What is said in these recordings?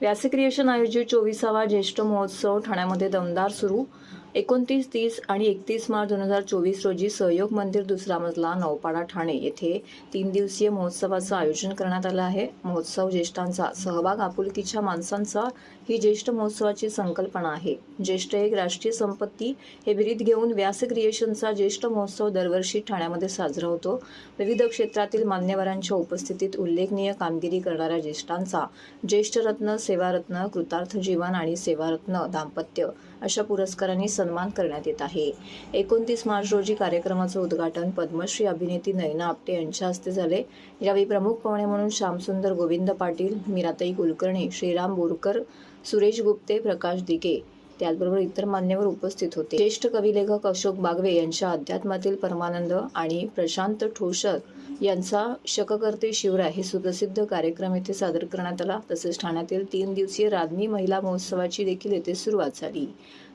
व्यासक्रिएशन आयोजित चोवीसावा ज्येष्ठ महोत्सव ठाण्यामध्ये दमदार सुरू. एकोणतीस तीस आणि एकतीस मार्च दोन हजार चोवीस रोजी सहयोग मंदिर दुसरा मजला नौपाडा ठाणे येथे तीन दिवसीय महोत्सवाचं आयोजन करण्यात आलं आहे. महोत्सव ज्येष्ठांचा सहभाग आपुलकीच्या माणसांचा ही ज्येष्ठ महोत्सवाची संकल्पना आहे. ज्येष्ठ एक राष्ट्रीय संपत्ती हे विरीत घेऊन व्यास क्रिएशनचा ज्येष्ठ महोत्सव दरवर्षी ठाण्यामध्ये साजरा होतो. विविध क्षेत्रातील मान्यवरांच्या उपस्थितीत उल्लेखनीय कामगिरी करणाऱ्या ज्येष्ठांचा ज्येष्ठ रत्न सेवारत्न कृतार्थ जीवन आणि सेवारत्न दाम्पत्य अशा पुरस्कारांनी सन्मान करण्यात येत आहे. एकोणतीस मार्च रोजी कार्यक्रमाचं उद्घाटन पद्मश्री अभिनेत्री नयना आपटे यांच्या हस्ते झाले. यावेळी प्रमुख पाहुणे म्हणून श्यामसुंदर गोविंद पाटील मीराताई कुलकर्णी श्रीराम बोरकर सुरेश गुप्ते प्रकाश दिघे त्याचबरोबर इतर मान्यवर उपस्थित होते. ज्येष्ठ कविलेखक अशोक बागवे यांच्या अध्यात्मातील परमानंद आणि प्रशांत ठोसर यांचा शककर्ते शिवराय हे सुप्रसिद्ध कार्यक्रम येथे सादर करण्यात आला. तसेच ठाण्यातील तीन दिवसीय राजनी महिला महोत्सवाची देखील येथे सुरुवात झाली.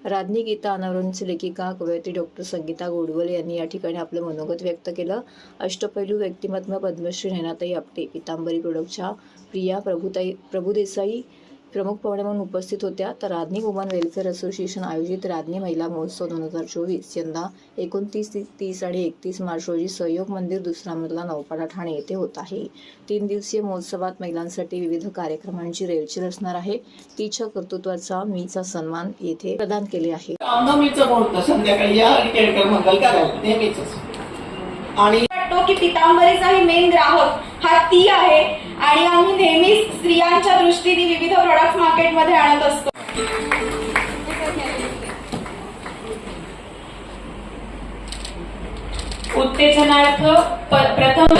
राजनी गीता अनावरणचे लेखिका कवयित्री डॉक्टर संगीता गोडवले यांनी या ठिकाणी आपलं मनोगत व्यक्त केलं. अष्टपैलू व्यक्तिमत्व पद्मश्री नैनाताई आपटे पितांबरी प्रोडक्टच्या प्रिया प्रभुताई प्रभुदेसाई प्रमुख पाहुणे म्हणून उपस्थित होत्या. तर राजनी वुमन वेलफेअर असोसिएशन आयोजित राजनी महिला महोत्सव दोन हजार चोवीस. यंदा एकोणतीस तीस आणि एकतीस मार्च रोजी सहयोग मंदिर दुसरा मजला नौपाडा ठाणे येथे होत आहे. तीन दिवसीय महोत्सवात महिलांसाठी विविध कार्यक्रमांची रेलचेल असणार आहे. तिच्या कर्तृत्वाचा मीचा सन्मान येथे प्रदान केले आहे. आणि वाटतो की पितांबरीचाही मेन ग्राहक हा ती आहे. आणि आम्ही नेहमीच स्त्रियांच्या दृष्टीने विविध प्रोडक्ट मार्केटमध्ये आणत असतो. उत्तेजनार्थ प्रथम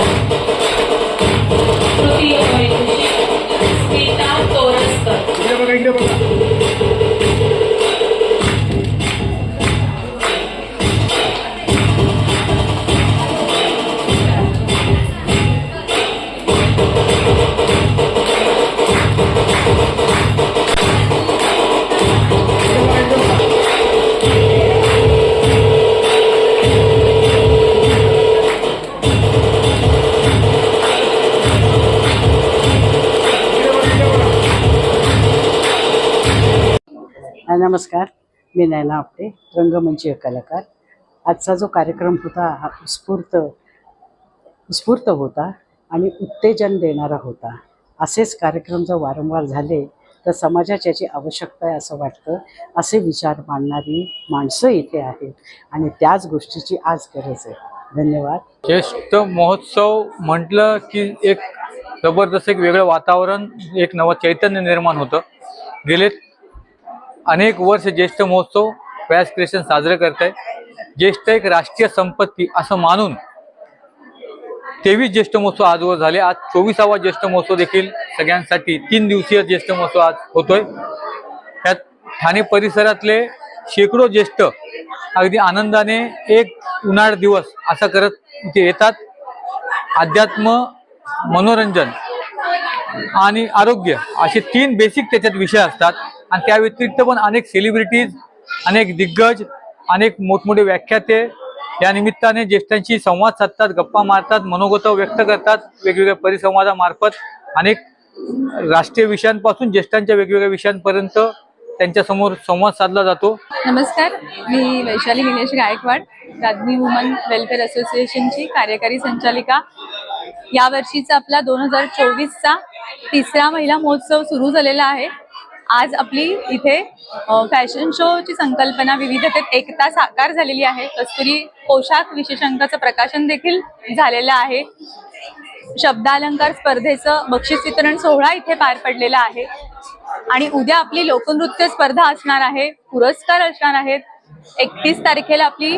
नमस्कार. मी नैना आपटे रंगमंचीय कलाकार. आजचा जो कार्यक्रम होता हा उत्स्फूर्त उत्स्फूर्त होता आणि उत्तेजन देणारा होता. असेच कार्यक्रम जर वारंवार झाले तर समाजात याची आवश्यकता आहे असं वाटतं. असे विचार मांडणारी माणसं इथे आहेत आणि त्याच गोष्टीची आज गरज आहे. धन्यवाद. ज्येष्ठ महोत्सव म्हटलं की एक जबरदस्त एक वेगळं वातावरण एक नवं चैतन्य निर्माण होतं. गेले अनेक वर्ष ज्येष्ठ महोत्सव व्यास क्रिएशन साजरे करत आहे ज्येष्ठ एक राष्ट्रीय संपत्ती असं मानून तेवीस ज्येष्ठ महोत्सव आजवर झाले. आज चोवीसावा ज्येष्ठ महोत्सव देखील सगळ्यांसाठी तीन दिवसीय ज्येष्ठ महोत्सव आज होतोय. त्यात ठाणे परिसरातले शेकडो ज्येष्ठ अगदी आनंदाने एक उन्हाळ दिवस असा करत इथे येतात. अध्यात्म मनोरंजन आणि आरोग्य असे तीन बेसिक त्याच्यात विषय असतात. आणि त्या व्यतिरिक्त पण अनेक सेलिब्रिटीज अनेक दिग्गज अनेक मोठमोठे व्याख्याते या निमित्ताने ज्येष्ठांशी संवाद साधतात गप्पा मारतात मनोगत व्यक्त करतात वेगवेगळ्या परिसंवादामार्फत अनेक राष्ट्रीय विषयांपासून ज्येष्ठांच्या वेगवेगळ्या विषयांपर्यंत त्यांच्यासमोर संवाद साधला जातो. नमस्कार मी वैशाली निलेश गायकवाड राजनी वुमन वेलफेअर असोसिएशनची कार्यकारी संचालिका. या वर्षीचा आपला दोन हजार चोवीसचा तिसरा महिला महोत्सव सुरू झालेला आहे. आज आपली इथे फॅशन शोची संकल्पना विविधतेत एकता साकार झालेली आहे. कस्तुरी पोशाख विशेषांकाचं प्रकाशन देखील झालेलं आहे. शब्दालंकार स्पर्धेचं बक्षीस वितरण सोहळा इथे पार पडलेला आहे. आणि उद्या आपली लोकनृत्य स्पर्धा असणार आहे. पुरस्कार असणार आहेत. एकतीस तारखेला आपली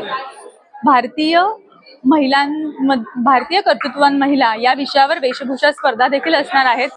भारतीय महिलां भारतीय कर्तृत्वान महिला या विषयावर वेशभूषा स्पर्धा देखील असणार आहेत.